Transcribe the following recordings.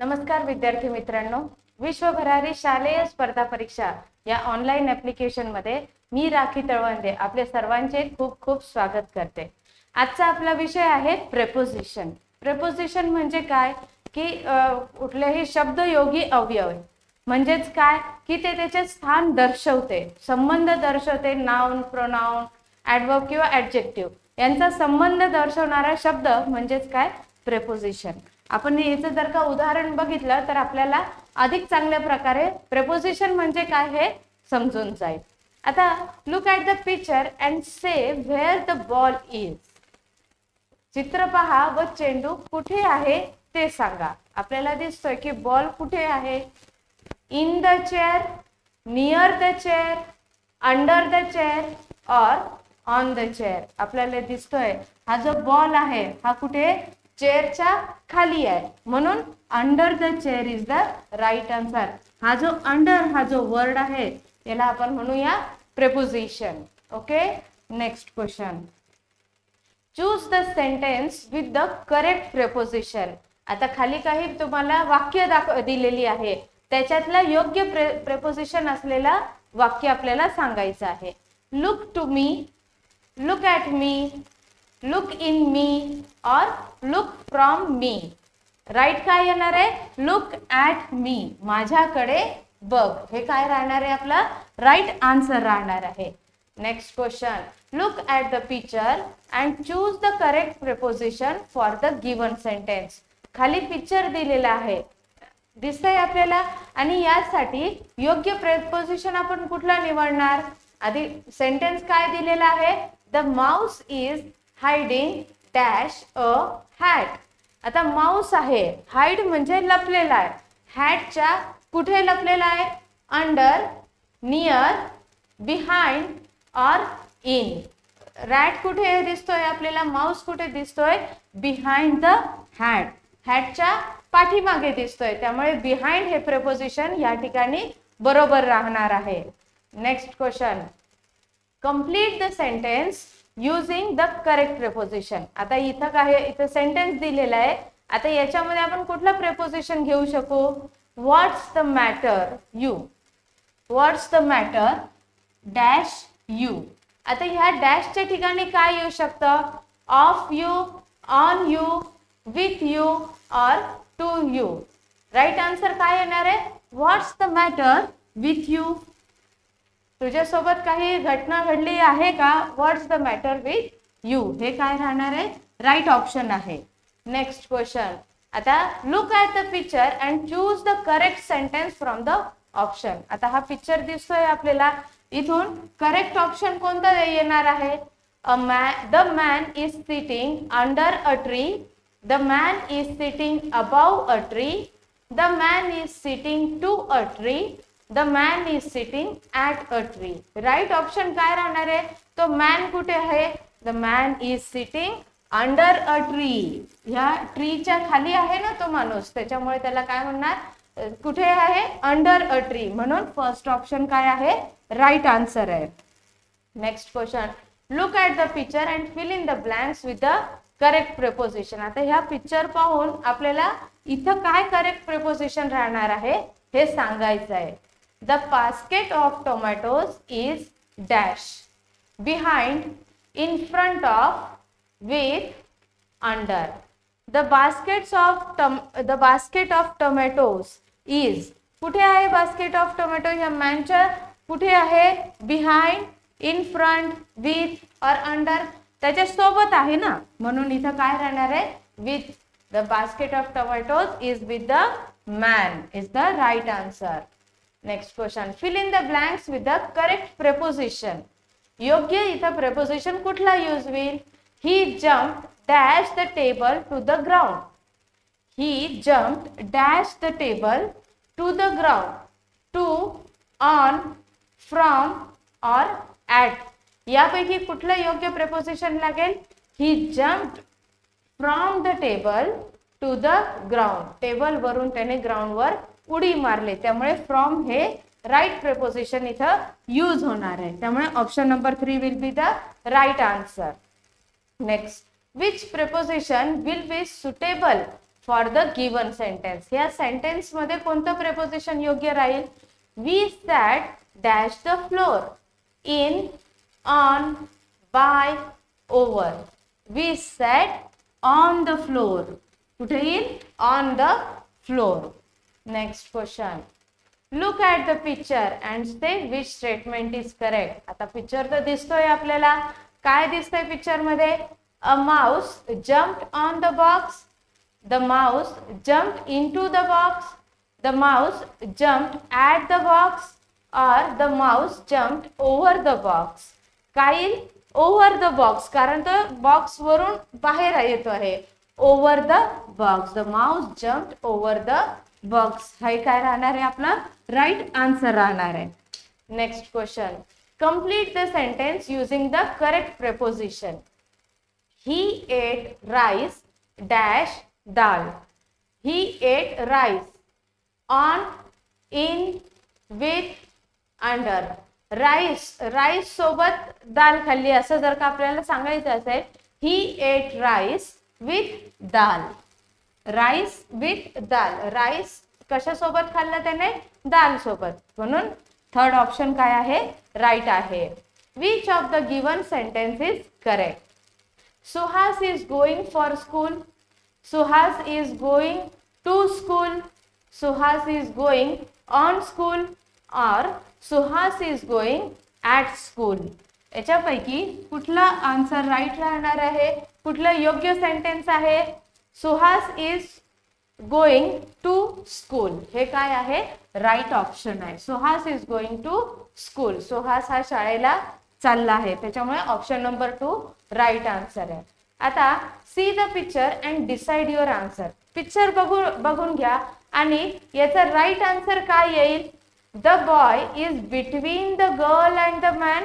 नमस्कार विद्यार्थी मित्रांनो. विश्वभरारी शालेय स्पर्धा परीक्षा या ऑनलाईन ऍप्लिकेशनमध्ये मी राखी तळवंदे आपले सर्वांचे खूप खूप स्वागत करते. आजचा आपला विषय आहे प्रेपोजिशन प्रेपोजिशन म्हणजे काय? की कुठलेही कुठलेही शब्दयोगी अवयव. म्हणजेच काय? की ते त्याचे स्थान दर्शवते. संबंध दर्शवते नाउन प्रोनाउन ऍडवर्ब किंवा ऍडजेक्टिव्ह यांचा संबंध दर्शवणारा शब्द म्हणजेच काय? प्रेपोजिशन आपण याचं जर का उदाहरण बघितलं तर आपल्याला अधिक चांगल्या प्रकारे प्रपोजिशन म्हणजे काय हे समजून जाईल. आता look at the picture and say where the ball is चित्र पहा व चेंडू कुठे आहे ते सांगा. आपल्याला दिसतोय की बॉल कुठे आहे? In the chair near the chair under the chair or on the chair आपल्याला दिसतोय हा जो बॉल आहे हा कुठे चेअरच्या खाली आहे. म्हणून under the chair is the right answer हा जो अंडर हा जो वर्ड आहे याला आपण म्हणूया preposition okay next question choose the sentence with the correct preposition आता खाली काही तुम्हाला वाक्य दाखव दिलेली आहे. त्याच्यातला योग्य प्रे प्रेपोजिशन असलेला वाक्य आपल्याला सांगायचं आहे. Look to me look at me look in me or look from me right काय येणार आहे? लुक ॲट मी माझ्याकडे बघ. हे काय राहणार आहे आपला? राईट आन्सर राहणार आहे. Next question look at the picture and choose the correct preposition for the given sentence खाली पिक्चर दिलेला आहे. दिसतंय आपल्याला? आणि यासाठी योग्य प्रेपोजिशन आपण कुठला निवडणार? आधी सेंटेन्स काय दिलेला आहे? The mouse is hiding dash a hat आता माऊस आहे. हाईड म्हणजे लपलेला आहे. हॅटच्या कुठे लपलेला आहे? Under near behind or in rat कुठे दिसतोय आपल्याला? माऊस कुठे दिसतोय? बिहाइंड द हॅट हॅटच्या पाठीमागे दिसतोय. त्यामुळे बिहाइंड हे प्रपोजिशन या ठिकाणी बरोबर राहणार आहे. Next question complete the sentence using the correct preposition आता इथं काय इथं सेंटेन्स दिलेलं आहे. आता याच्यामध्ये आपण कुठलं प्रेपोजिशन घेऊ शकू? What's the matter you what's the matter dash you आता ह्या डॅशच्या ठिकाणी काय येऊ शकतं? Of you on you with you or to you right answer काय येणार आहे? What's the matter with you तुझ्यासोबत काही घटना घडली आहे का? What's the matter with you हे काय राहणार आहे? राईट ऑप्शन आहे. नेक्स्ट क्वेश्चन आता look at the picture and choose the correct sentence from the option आता हा पिक्चर दिसतोय आपल्याला. इथून करेक्ट ऑप्शन कोणता येणार आहे? A man the man is sitting under a tree the man is sitting above a tree the man is sitting to a tree the man is sitting at a tree right option काय राहणार आहे? तो man कुठे आहे? The man is sitting under a tree ह्या ट्रीच्या खाली आहे ना तो माणूस. त्याच्यामुळे त्याला काय म्हणणार? कुठे आहे? अंडर अ ट्री म्हणून फर्स्ट ऑप्शन काय आहे? राईट आन्सर आहे. Next question look at the picture and fill in the blanks with the correct preposition आता ह्या पिक्चर पाहून आपल्याला इथं काय करेक्ट प्रेपोजिशन राहणार आहे हे सांगायचं आहे. The basket of tomatoes is dash behind in front of with under the baskets of the basket of tomatoes is कुठे आहे बास्केट ऑफ टोमॅटो ह्या मॅनच्या कुठे आहे? Behind in front with or under त्याच्या सोबत आहे ना? म्हणून इथं काय राहणार आहे? With the basket of tomatoes is with the man is the right answer next question fill in the blanks with the correct preposition योग्य इथं प्रेपोजिशन कुठला यूज होईल? He jump dash the table to the ground he jump dash the table to the ground to on from or at यापैकी कुठलं योग्य preposition लागेल? He jump from the table to the ground टेबलवरून त्याने ग्राउंडवर उडी मारले. त्यामुळे फ्रॉम हे राईट प्रेपोजिशन इथं यूज होणार आहे. त्यामुळे option number three will be the right answer next which preposition will be suitable for the given sentence या सेंटेन्समध्ये कोणतं प्रेपोजिशन योग्य राहील? We sat dash the floor in on by over we sat on the floor कुठे येईल? On the floor next question look at the picture and stay which statement is correct आता picture तर दिसतोय आपल्याला. काय दिसतंय पिक्चरमध्ये? A mouse jump on the box the mouse jump into the box the mouse jump at the box or the mouse jump over the box काय over the box कारण तो बॉक्स वरून बाहेर येतो आहे. Over the box the mouse jump over the box हे काय राहणार आहे आपला? राईट आन्सर राहणार आहे. Next question complete the sentence using the correct preposition he ate rice dash dal he ate rice on in with under rice rice सोबत दाल खाल्ली असं जर का आपल्याला सांगायचं असेल he ate rice with dal rice with dal. Rice कशासोबत खाल्लं त्याने? दाल सोबत म्हणून थर्ड ऑप्शन काय आहे? राईट आहे. Which of the given sentence is correct Suhas is going for school Suhas is going to school Suhas is going on school or Suhas is going at school याच्यापैकी कुठला answer right राहणार आहे? कुठलं योग्य sentence आहे? Suhas is going to school हे काय आहे? Right option आहे. Suhas is going to school Suhas हा शाळेला चालला आहे. त्याच्यामुळे option number two right answer आहे. आता see the picture and decide your answer picture बघू बघून घ्या. आणि याचा राईट आन्सर काय येईल? The boy is between the girl and the man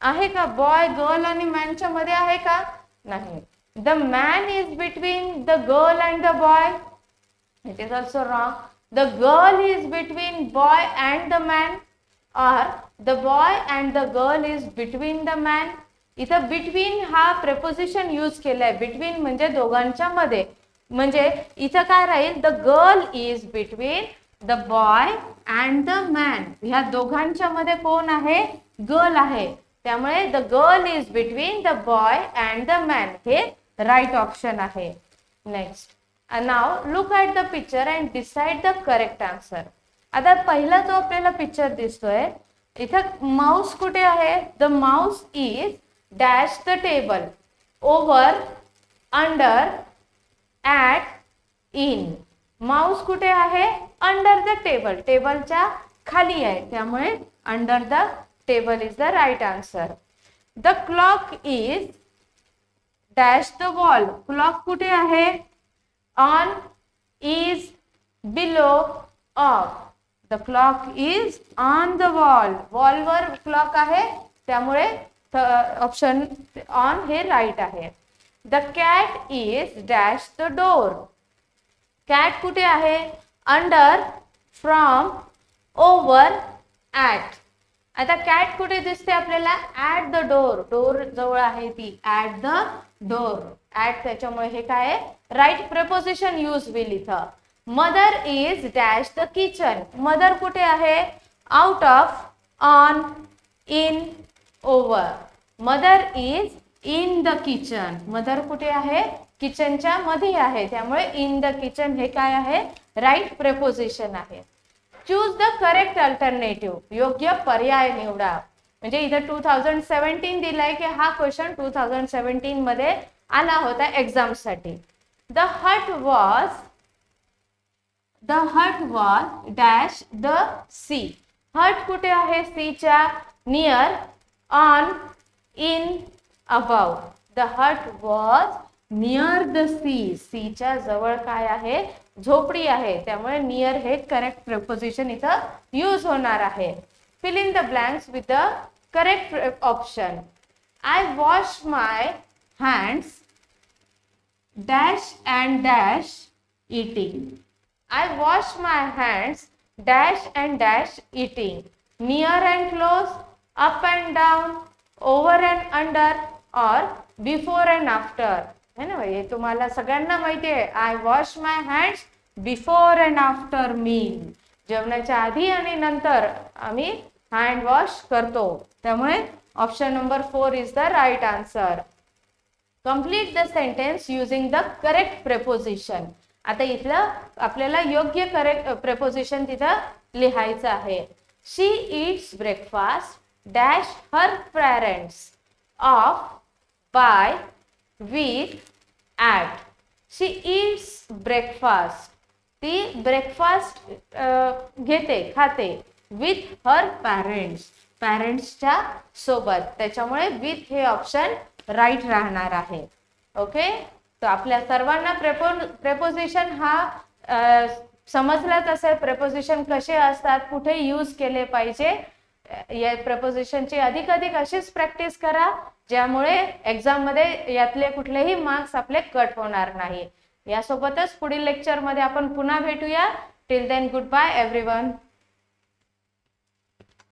आहे का? बॉय गर्ल आणि मॅनच्या मध्ये आहे का? नाही. The man is between the girl and the boy It is also wrong. The girl is between boy and the man or the boy and the girl is between the man इथं between हा preposition use केलाय. Between म्हणजे दोघांच्या मध्ये. म्हणजे इथं काय राहील? The girl is between the boy and the man ह्या दोघांच्या मध्ये कोण आहे? गर्ल आहे. त्यामुळे the girl is between the boy and the man हे राईट ऑप्शन आहे. Next now look at the picture and decide the correct answer आता पहिला जो आपल्याला पिक्चर दिसतोय इथं माऊस कुठे आहे? The mouse is dash the table over under at in mouse कुठे आहे? अंडर द टेबल टेबलच्या खाली आहे. त्यामुळे under the table is the right answer the clock is dash the wall clock कुठे आहे? On is below of the clock is on the wall वॉलवर clock आहे, त्यामुळे ऑप्शन ऑन हे राईट आहे. The cat is dash the door cat कुठे आहे? Under from over at आता cat कुठे दिसते आपल्याला? ऍट द डोर डोर जवळ आहे ती. ऍट द डोर ऍट त्याच्यामुळे हे काय आहे? राईट प्रपोजिशन यूज विल इथं. Mother is dash the kitchen mother कुठे आहे? Out of on in over mother is in the kitchen mother कुठे आहे? किचनच्या मध्ये आहे. त्यामुळे इन द किचन हे काय आहे? राईट प्रपोजिशन आहे. चूज द करेक्ट अल्टरनेटिव्ह योग्य पर्याय निवडा. म्हणजे इथं टू थाउजंड सेव्हन्टीन दिलाय की हा क्वेश्चन टू थाउजंड सेव्हन्टीन मध्ये आला होता एक्झामसाठी the hut was the hut was dash the sea hut कुठे आहे? सीच्या near on in above the hut was near the sea sea च्या जवळ काय आहे? झोपडी आहे. त्यामुळे नियर हे करेक्ट प्रपोजिशन इथं यूज होणार आहे. Fill in the blanks with the correct option I wash my hands dash and dash eating I wash my hands dash and dash eating near and close up and down over and under or before and after है ना हे तुम्हाला सगळ्यांना माहिती आहे. I wash my hands before and after meal जेवणाच्या आधी आणि नंतर आम्ही हँड वॉश करतो. त्यामुळे option number four is the right answer complete the sentence using the correct preposition आता इथलं आपल्याला योग्य करेक्ट प्रेपोजिशन तिथं लिहायचं आहे. She eats breakfast dash her parents of by with at. She eats breakfast ती ब्रेकफास्ट घेते खाते विथ हर पॅरेंट्स पॅरेंट्सच्या सोबत. त्याच्यामुळे विथ हे ऑप्शन राईट राहणार आहे. ओके तर आपल्या सर्वांना प्रेपो प्रेपोजिशन हा समजलाच असेल. प्रेपोजिशन कसे असतात? कुठे यूज केले पाहिजे? या प्रपोजिशनची अधिक अधिक अशीच प्रॅक्टिस करा ज्यामुळे एक्झाममध्ये यातले कुठलेही मार्क्स आपले कट होणार नाही. यासोबतच पुढील लेक्चरमध्ये आपण पुन्हा भेटूया. Till then goodbye every